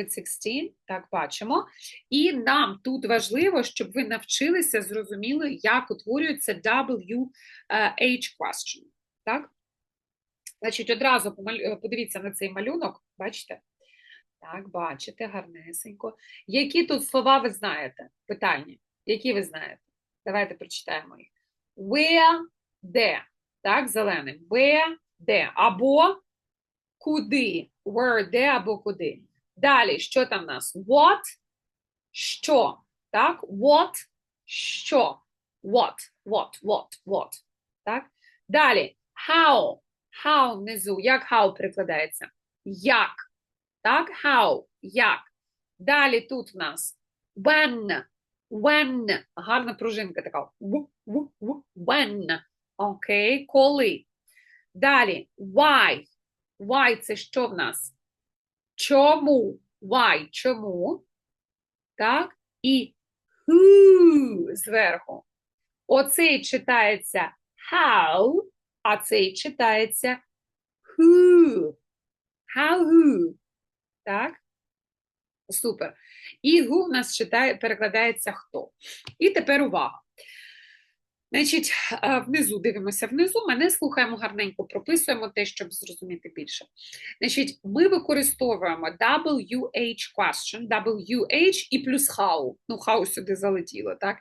16, так бачимо. І нам тут важливо, щоб ви навчилися, зрозуміли, як утворюється WH question. Так? Значить, одразу помалю- подивіться на цей малюнок, бачите? Так, бачите, гарнесенько. Які тут слова ви знаєте? Питання. Які ви знаєте? Давайте прочитаємо їх. Where, де? Так, зеленим. Where, де? Або куди? Where, де або куди? Далі, що там в нас? What, що? Так? What, що? What, what, what, what. Так? Далі, how, how внизу. Як how перекладається? Як. Так? How, як. Далі тут в нас when, when. Гарна пружинка така. When. Окей, коли. Далі, why. Why це що в нас? Чому? Why? Чому? Так? І who зверху. Оцей читається how, а цей читається who. How who. Так? Супер. І who в нас читає, перекладається хто. І тепер увага. Значить, е, внизу дивимося внизу, мене слухаємо гарненько, прописуємо те, щоб зрозуміти більше. Значить, ми використовуємо WH question, WH і плюс how. Ну, how сюди залетіло, так?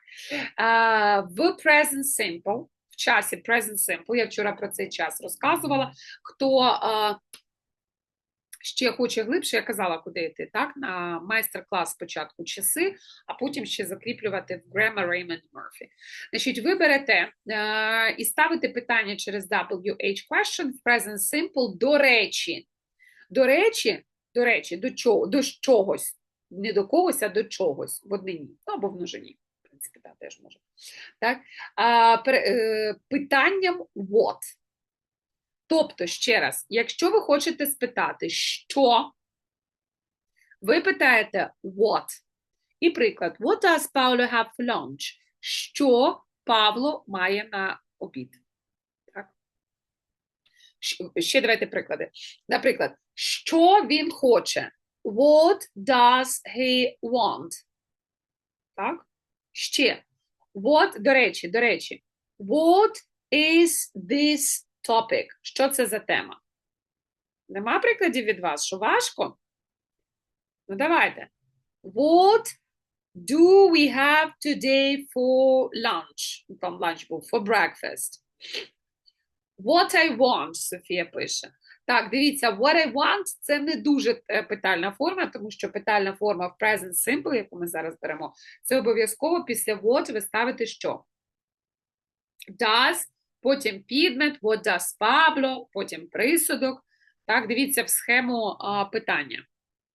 Е, В present simple, в часі present simple, я вчора про цей час розказувала. Хто е, ще хоче глибше, я казала, куди йти, так? На майстер-клас спочатку часи, а потім ще закріплювати в Grammar Raymond Murphy. Значить, ви берете е, і ставите питання через WH question в present simple до речі. До речі, до речі, до чого, до чогось. Не до когось, а до чогось в однині, ну або в множині. В принципі, так, теж може. Так? А, е, питанням what. Тобто, ще раз, якщо ви хочете спитати, що, ви питаєте what. І приклад, what does Paulo have for lunch? Що Павло має на обід? Так. Ще давайте приклади. Наприклад, що він хоче? What does he want? Так? Ще. What, до речі, до речі, what is this topic? Що це за тема? Нема прикладів від вас, що важко? Ну, давайте. What do we have today for lunch? Там lunch був, for breakfast. What I want, Софія пише. Так, дивіться, what I want – це не дуже е, питальна форма, тому що питальна форма в present simple, яку ми зараз беремо, це обов'язково після what ви ставите що? Does, потім підмет, what does Pablo, потім присудок. Так, дивіться в схему а, питання.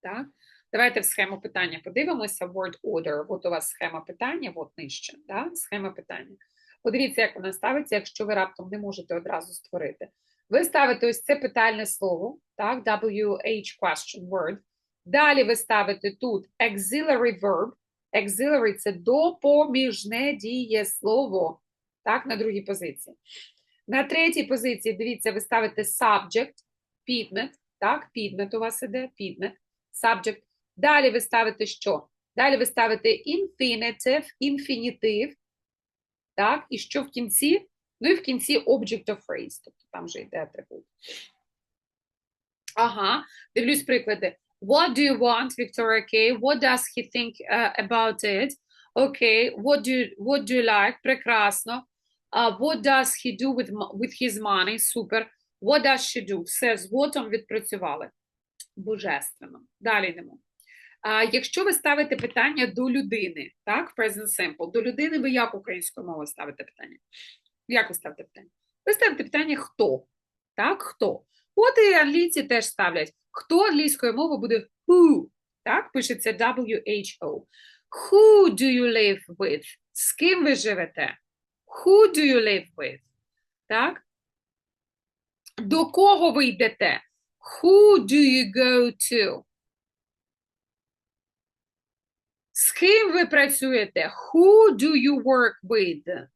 Так? Давайте в схему питання подивимося. Word order. От у вас схема питання, от нижче. Так? Схема питання. Подивіться, як вона ставиться, якщо ви раптом не можете одразу створити. Ви ставите ось це питальне слово, так, WH question word. Далі ви ставите тут auxiliary verb. Auxiliary – це допоміжне дієслово, так, на другій позиції. На третій позиції, дивіться, ви ставите subject, підмет, так, підмет у вас іде, підмет, subject. Далі ви ставите що? Далі ви ставите infinitive, інфінітив, так, і що в кінці? Ну і в кінці object of phrase, тобто там вже йде атрибут. Ага, дивлюсь приклади. What do you want, Victoria K? What does he think uh, about it? Okay, what do you, what do you like? Прекрасно. Uh, what does he do with, with his money? Супер. What does she do? Все, з what'ом відпрацювали. Божественно. Далі йдемо. А, якщо ви ставите питання до людини, так, present simple, до людини ви як українською мовою ставите питання? Як ви ставите питання? Ви ставите питання хто? Так, хто? От і англійці теж ставлять. Хто англійською мовою буде who? Так, пишеться WHO. Who do you live with? З ким ви живете? Who do you live with? Так? До кого ви йдете? Who do you go to? З ким ви працюєте? Who do you work with?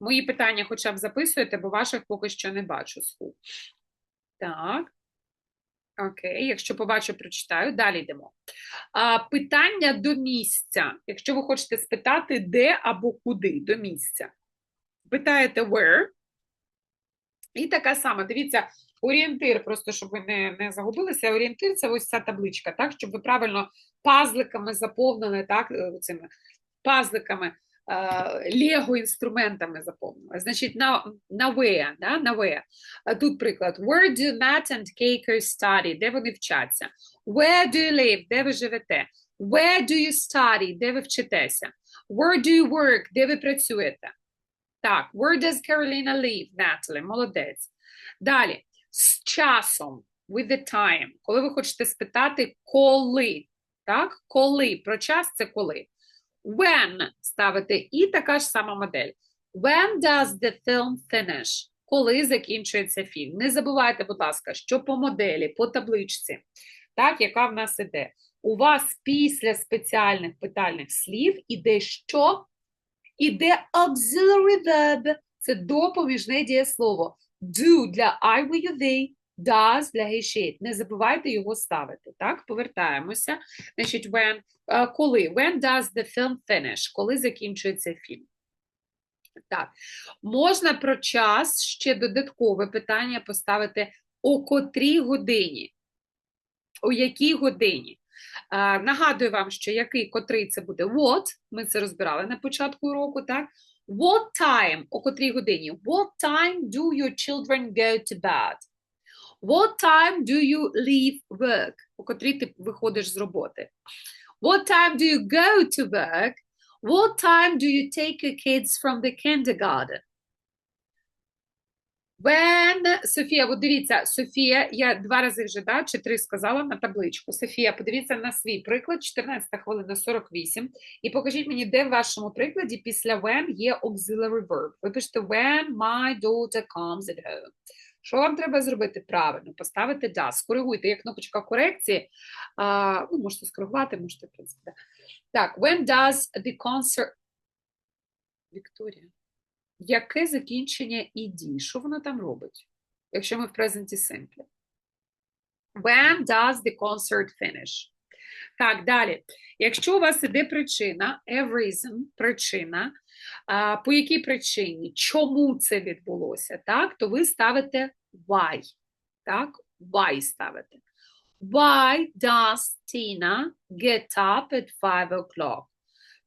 Мої питання хоча б записуєте, бо ваших поки що не бачу з. Так. Окей, якщо побачу, прочитаю, далі йдемо. А, питання до місця. Якщо ви хочете спитати, де або куди до місця. Питаєте where. І така сама, дивіться, орієнтир, просто щоб ви не, не загубилися. Орієнтир це ось ця табличка, так, щоб ви правильно пазликами заповнили, так, е, цими пазликами, лего інструментами заповнили. Значить, на, на where, да, на where. Тут приклад. Where do Matt and Keiko study? Де вони вчаться? Where do you live? Де ви живете? Where do you study? Де ви вчитеся? Where do you work? Де ви працюєте? Так, where does Carolina live? Natalie, молодець. Далі, з часом, with the time. Коли ви хочете спитати, коли, так? Коли, про час це коли. When ставите і така ж сама модель. When does the film finish? Коли закінчується фільм. Не забувайте, будь ласка, що по моделі, по табличці, так, яка в нас іде. У вас після спеціальних питальних слів іде що? Іде auxiliary verb. Це допоміжне дієслово. Do для I, we, you, they, does для he, she. Не забувайте його ставити. Так, повертаємося. Значить, when, е, коли? When does the film finish? Коли закінчується фільм? Так, можна про час ще додаткове питання поставити о котрій годині. У якій годині? Е, нагадую вам, що який котрий це буде what, ми це розбирали на початку уроку, так? What time, о котрій годині? What time do your children go to bed? What time do you leave work? О котрій ти виходиш з роботи? What time do you go to work? What time do you take your kids from the kindergarten? When, Софія, от дивіться, Софія, я два рази вже, да, чи три сказала на табличку. Софія, подивіться на свій приклад, 14 хвилина 48, і покажіть мені, де в вашому прикладі після when є auxiliary verb. Ви пишете when my daughter comes at home. Що вам треба зробити правильно? Поставити does. Скоригуйте, є кнопочка корекції. А, ну, можете скоригувати, можете, в принципі. Так, when does the concert... Вікторія. Яке закінчення «ed»? Що воно там робить? Якщо ми в present simple. When does the concert finish? Так, далі. Якщо у вас іде причина, a reason, причина, а, по якій причині, чому це відбулося, так, то ви ставите why. Так, why ставите. Why does Tina get up at 5 o'clock?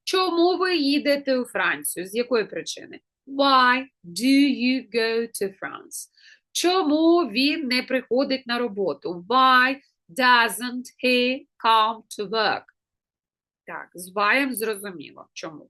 Чому ви їдете у Францію? З якої причини? Why do you go to France? Чому він не приходить на роботу? Why doesn't he come to work? Так, з why зрозуміло. Чому?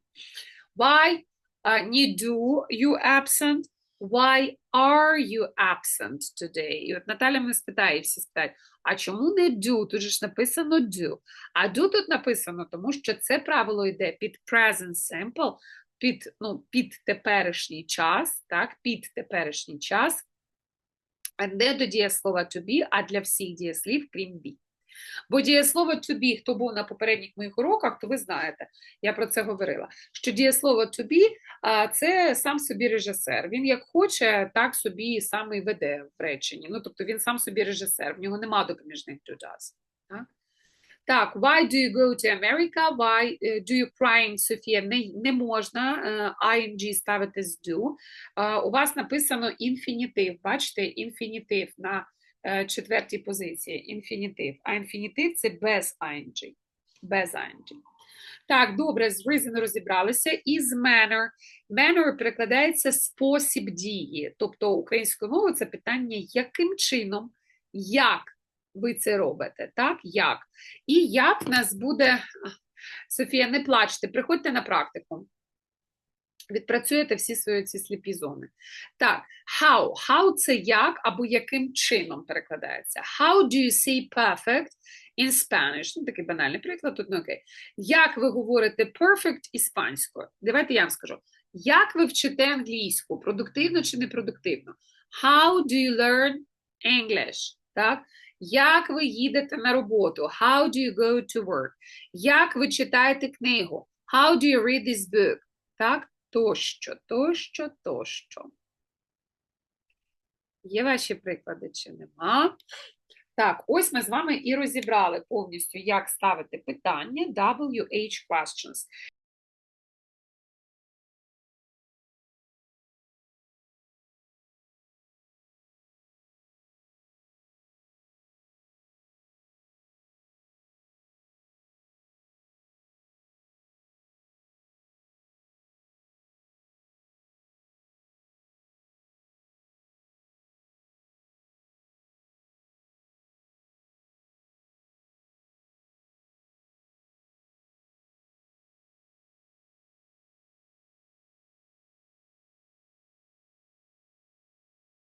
Why uh, не do you absent? Why are you absent today? І от Наталя мене спитає, всі спитають, а чому не do? Тут же ж написано do. А do тут написано, тому що це правило йде під present simple, під, ну, під теперішній час, так, під теперішній час, не до дієслова to be, а для всіх дієслів, крім be. Бо дієслово to be, хто був на попередніх моїх уроках, то ви знаєте, я про це говорила, що дієслово to be це сам собі режисер. Він як хоче, так собі сам і веде в реченні. Ну, тобто він сам собі режисер, в нього нема допоміжних to does. Так? Так, why do you go to America? Why е, do you crying, Софія? Не, не можна е, ing ставити з do. Е, У вас написано інфінітив. Бачите, інфінітив на четвертій позиції. Інфінітив. А інфінітив це без ing. Без ing. Так, добре, з reason розібралися. І з manner. Manner перекладається спосіб дії. Тобто українською мовою це питання, яким чином, як ви це робите, так? Як? І як в нас буде, Софія, не плачте, приходьте на практику. Відпрацюєте всі свої ці сліпі зони. Так, how. How – це як або яким чином перекладається. How do you say perfect in Spanish? Ну, такий банальний приклад, тут не окей. Як ви говорите perfect іспанською? Давайте я вам скажу. Як ви вчите англійську? Продуктивно чи непродуктивно? How do you learn English? Так? Як ви їдете на роботу? How do you go to work? Як ви читаєте книгу? How do you read this book? Так? Тощо, тощо, тощо. Є ваші приклади чи нема? Так, ось ми з вами і розібрали повністю, як ставити питання WH questions.